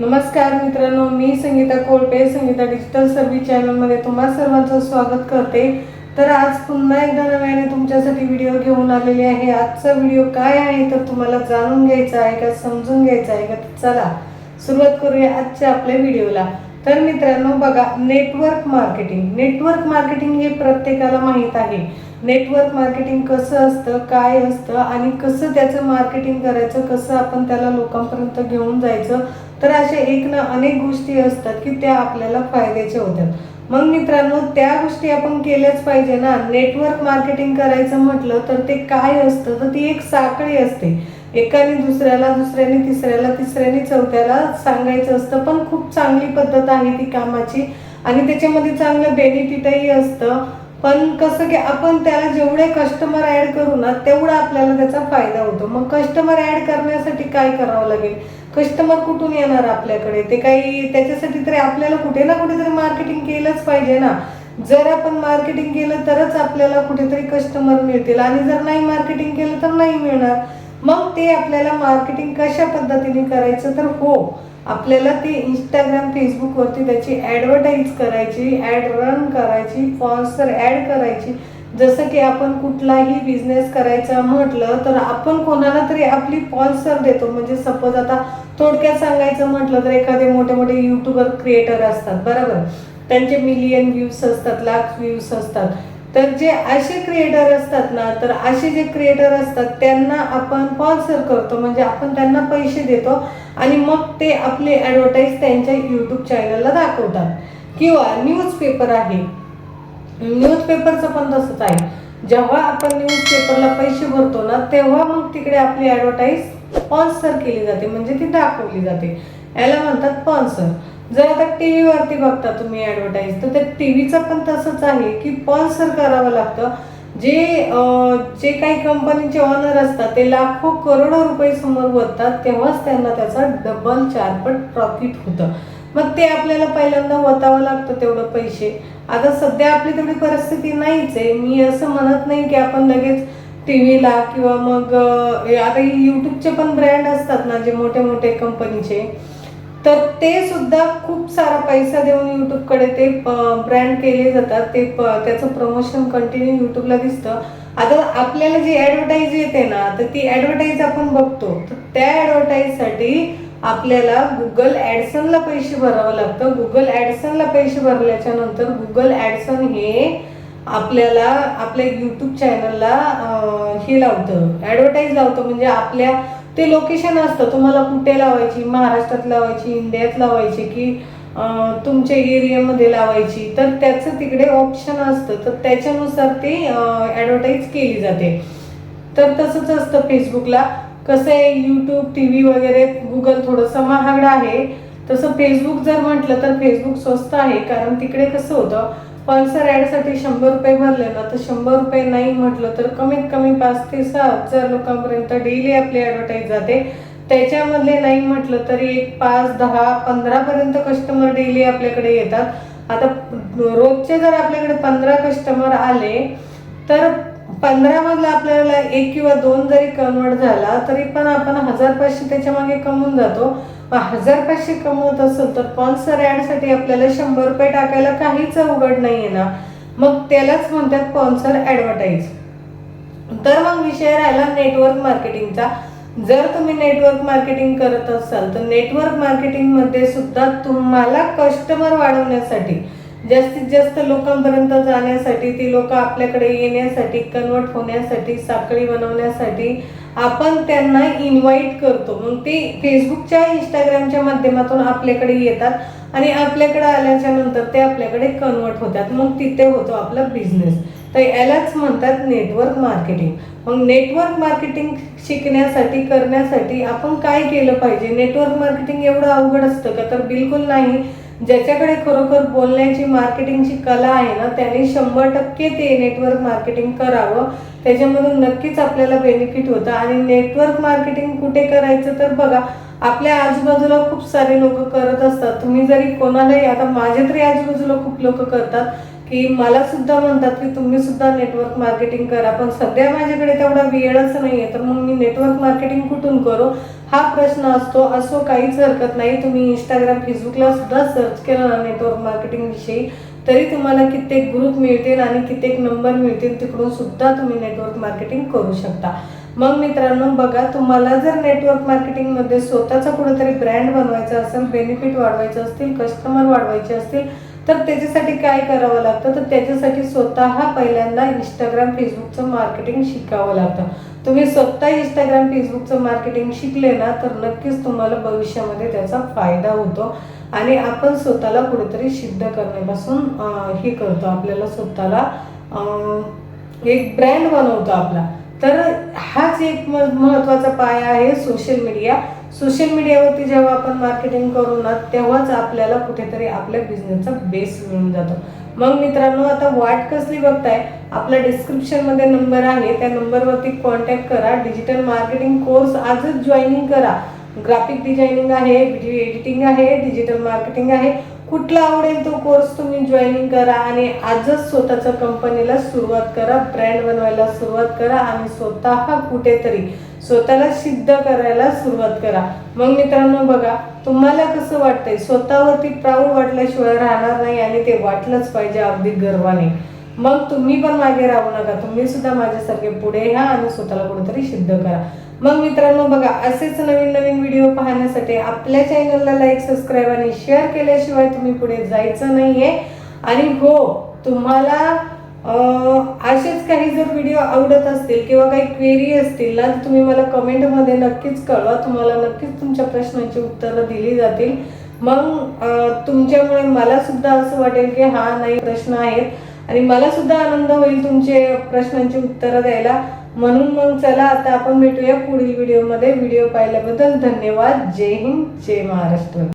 नमस्कार मित्रांनो मी संगीता कोळपे संगीता डिजिटल सर्व्हिस चॅनलमध्ये तुम्हा सर्वांचं स्वागत करते. तर आज पुन्हा एकदा नव्याने तुमच्यासाठी व्हिडिओ घेऊन आलेले आहे. आजचा व्हिडिओ काय आहे तर तुम्हाला जाणून घ्यायचा आहे का समजून घ्यायचा आहे का? चला सुरुवात करूया आजच्या आपल्या व्हिडिओला तर मित्रांनो बघा नेटवर्क मार्केटिंग नेटवर्क मार्केटिंग हे प्रत्येकाला माहीत आहे. नेटवर्क मार्केटिंग कसं असतं काय असतं आणि कसं त्याचं मार्केटिंग करायचं कसं आपण त्याला लोकांपर्यंत घेऊन जायचं तर अशा एक ना अनेक गोष्टी असतात की त्या आपल्याला फायद्याच्या होतात. मग मित्रांनो त्या गोष्टी आपण केल्याच पाहिजे ना. नेटवर्क मार्केटिंग करायचं म्हटलं तर ते काय असतं? तर ती एक साखळी असते. एकाने दुसऱ्याला दुसऱ्याने तिसऱ्याला तिसऱ्याने चौथ्याला सांगायचं असतं. पण खूप चांगली पद्धत आहे ती कामाची. आणि त्याच्यामध्ये चांगलं बेनिफिटही असतं. पण कसं की आपण त्याला जेवढे कस्टमर ॲड करू ना तेवढा आपल्याला त्याचा फायदा होतो. मग कस्टमर ॲड करण्यासाठी काय करावं लागेल? कस्टमर कुठून येणार आपल्याकडे? ते काही त्याच्यासाठी तरी आपल्याला कुठे ना कुठेतरी मार्केटिंग केलंच पाहिजे ना. जर आपण मार्केटिंग केलं तरच आपल्याला कुठेतरी कस्टमर मिळतील. आणि जर नाही मार्केटिंग केलं तर नाही मिळणार. मग ते आपल्याला मार्केटिंग कशा पद्धतीने करायचं तर हो आपल्याला ते इंस्टाग्राम फेसबुकवरती त्याची ॲडव्हर्टाईज करायची ॲड रन करायची स्पॉन्सर ॲड करायची. जसं की आपण कुठलाही बिझनेस करायचा म्हटलं तर आपण कोणाला तरी आपली पॉल्सर देतो. म्हणजे सपोज आता थोडक्यात सांगायचं म्हटलं तर एखादे मोठे मोठे युट्यूबर क्रिएटर असतात बरोबर? त्यांचे मिलियन व्ह्यूज असतात लाख व्ह्यूज असतात. तर जे असे क्रिएटर असतात ना तर असे जे क्रिएटर असतात त्यांना आपण स्पॉन्सर करतो. म्हणजे आपण त्यांना पैसे देतो आणि मग ते आपले ॲडव्हर्टाईज त्यांच्या यूट्यूब चॅनलला दाखवतात. किंवा न्यूजपेपर आहे. न्यूजपेपरचं पण तसंच आहे. जेव्हा आपण न्यूजपेपरला पैसे भरतो ना तेव्हा मग तिकडे आपली ॲडव्हर्टाईज स्पॉन्सर केली जाते. म्हणजे ती दाखवली जाते. याला म्हणतात स्पॉन्सर जर आता टी व्हीवरती बघता तुम्ही ॲडव्हर्टाईज तर त्या टी व्हीचं पण तसंच आहे की स्पॉन्सर करावं लागतं. जे जे काही कंपनीचे ऑनर असतात ते लाखो करोडो रुपये समोर वरतात तेव्हाच त्यांना त्याचा डबल चारपट प्रॉफिट होतं. मग ते आपल्याला पहिल्यांदा वतावं लागतं तेवढं पैसे. आता सध्या आपली तेवढी परिस्थिती नाहीच आहे. मी असं म्हणत नाही की आपण लगेच टी व्हीला किंवा मग आता यूट्यूबचे पण ब्रँड असतात ना जे मोठे मोठे कंपनीचे तर ते सुद्धा खूप सारा पैसा देऊन यूट्यूबकडे ते ब्रँड केले जातात. ते त्याचं प्रमोशन कंटिन्यू यूट्यूबला दिसतं. आता आपल्याला जी ॲडव्हर्टाईज येते ना तर ती ॲडव्हर्टाईज आपण बघतो. तर त्या ॲडव्हर्टाईजसाठी आपल्याला गुगल ॲडसनला पैसे भरावं लागतं. गुगल ॲडसनला पैसे भरल्याच्या नंतर गुगल ॲडसन हे आपल्याला आपल्या यूट्यूब चॅनलला हे लावतं. ॲडव्हर्टाईज लावतं. म्हणजे आपल्या ते लोकेशन असतं. तुम्हाला कुठे लावायची? महाराष्ट्रात लावायची इंडियात लावायची की तुमच्या एरियामध्ये लावायची. तर त्याचं तिकडे ऑप्शन असतं. तर त्याच्यानुसार ते ॲडव्हर्टाईज केली जाते. तर तसंच असतं फेसबुकला कसं आहे यूट्यूब टी व्ही वगैरे गुगल थोडंसं महागडं आहे. तसं फेसबुक जर म्हटलं तर फेसबुक स्वस्त आहे. कारण तिकडे कसं होतं पल्सर ॲडसाठी शंभर रुपये भरले ना तर शंभर रुपये नाही म्हटलं तर कमीत कमी पाच ते सहा हजार लोकांपर्यंत डेली आपली ॲडव्हर्टाईज जाते. त्याच्यामधले नाही म्हटलं तरी एक पाच दहा पंधरापर्यंत कस्टमर डेली आपल्याकडे येतात. आता रोजचे जर आपल्याकडे पंधरा कस्टमर आले तर पंधरा मधला आपल्याला एक किंवा दोन जरी कन्वर्ट झाला तरी पण आपण हजार पाचशे त्याच्यामागे कमवून जातो. हजार पाचशे कमवत असेल तर पॉन्सर ॲडसाठी आपल्याला शंभर रुपये टाकायला काहीच अवघड नाही आहे ना. मग त्यालाच म्हणतात पॉन्सर ॲडव्हर्टाईज तर मग विषय राहिला नेटवर्क मार्केटिंगचा जर तुम्ही नेटवर्क मार्केटिंग करत असाल तर नेटवर्क मार्केटिंगमध्ये सुद्धा तुम्हाला कस्टमर वाढवण्यासाठी जास्तीत जास्त लोकांपर्यंत जाण्यासाठी ती लोक आपल्याकडे येण्यासाठी कन्वर्ट होण्यासाठी साखळी बनवण्यासाठी आपण त्यांना इन्व्हाइट करतो. मग ते फेसबुकच्या इंस्टाग्रामच्या माध्यमातून आपल्याकडे येतात आणि आपल्याकडे आल्याच्यानंतर ते आपल्याकडे कन्वर्ट होतात. मग तिथे होतो आपला बिझनेस तर यालाच म्हणतात नेटवर्क मार्केटिंग मग नेटवर्क मार्केटिंग शिकण्यासाठी करण्यासाठी आपण काय केलं पाहिजे? नेटवर्क मार्केटिंग एवढं अवघड असतं का? तर बिलकुल नाही. ज्याच्याकडे खरोखर बोलण्याची मार्केटिंगची कला आहे ना त्याने शंभर टक्के ते नेटवर्क मार्केटिंग करावं. त्याच्यामधून नक्कीच आपल्याला बेनिफिट होतं. आणि नेटवर्क मार्केटिंग कुठे करायचं तर बघा आपल्या आजूबाजूला खूप सारे लोक करत असतात. तुम्ही जरी कोणालाही आता माझ्या तरी आजूबाजूला खूप लोक करतात की मला सुद्धा म्हणतात की तुम्ही सुद्धा नेटवर्क मार्केटिंग करा. पण सध्या माझ्याकडे तेवढा वेळच नाही आहे तर मग मी नेटवर्क मार्केटिंग कुठून करू? हा प्रश्न असतो असो काहीच हरकत नाही. तुम्ही इंस्टाग्राम फेसबुकला सुद्धा सर्च केलं ना नेटवर्क मार्केटिंग विषयी तरी तुम्हाला कित्येक ग्रुप मिळतील आणि कित्येक नंबर मिळतील तिकडून सुद्धा तुम्ही नेटवर्क मार्केटिंग करू शकता. मग मित्रांनो बघा तुम्हाला जर नेटवर्क मार्केटिंगमध्ये स्वतःचा कुठेतरी ब्रँड बनवायचा असेल बेनिफिट वाढवायचे असतील कस्टमर वाढवायचे असतील तर त्याच्यासाठी काय करावं लागतं? तर त्याच्यासाठी स्वतः पहिल्यांदा इंस्टाग्राम फेसबुकचं मार्केटिंग शिकावं लागतं. तुम्ही स्वतः इंस्टाग्राम फेसबुकचं मार्केटिंग शिकले ना तर नक्कीच तुम्हाला भविष्यामध्ये त्याचा फायदा होतो. आणि आपण स्वतःला कुठेतरी सिद्ध करण्यापासून हे करतो. आपल्याला स्वतःला एक ब्रँड बनवतो आपला. तर हाच एक म- महत्त्वाचा पाया आहे सोशल मीडिया सोशल मीडियावरती जेव्हा आपण मार्केटिंग करू ना तेव्हाच आपल्याला कुठेतरी आपल्या बिझनेसचा बेस मिळून जातो. मग मित्रांनो आता वाट कसली बघताय? आपल्या डिस्क्रिप्शनमध्ये नंबर आहे त्या नंबरवरती कॉन्टॅक्ट करा. डिजिटल मार्केटिंग कोर्स आजच जॉईनिंग करा. ग्राफिक डिझायनिंग आहे व्हिडिओ एडिटिंग आहे डिजिटल मार्केटिंग आहे. कुठला आवडेल तो कोर्स तुम्ही जॉईनिंग करा आणि आजच स्वतःच्या कंपनीला सुरुवात करा. ब्रँड बनवायला सुरुवात करा आणि स्वतः कुठेतरी स्वतःला सिद्ध करायला सुरुवात करा. मग मित्रांनो बघा तुम्हाला कसं वाटतंय? स्वतःवरती प्राऊड वाटल्याशिवाय राहणार नाही आणि ते वाटलंच पाहिजे अगदी गर्वाने. मग तुम्ही पण मागे राहू नका. तुम्ही सुद्धा माझ्यासारखे पुढे या आणि स्वतःला कुठेतरी सिद्ध करा. मग मित्रांनो बघा असेच नवीन नवीन व्हिडिओ पाहण्यासाठी आपल्या चॅनलला लाईक सबस्क्राईब आणि शेअर केल्याशिवाय तुम्ही पुढे जायचं नाहीये. आणि हो तुम्हाला असेच काही जर व्हिडिओ आवडत असतील किंवा काही क्वेरी असतील ना तुम्ही मला कमेंटमध्ये नक्कीच कळवा. तुम्हाला नक्कीच तुमच्या प्रश्नांची उत्तरं दिली जातील. मग तुमच्यामुळे मला सुद्धा असं वाटेल की हा नाही प्रश्न आहेत. आणि मला सुद्धा आनंद होईल तुमचे प्रश्नांची उत्तरं द्यायला. म्हणून मग चला आता आपण भेटूया पुढील व्हिडिओमध्ये व्हिडिओ पाहिल्याबद्दल धन्यवाद. जय हिंद. जय महाराष्ट्र.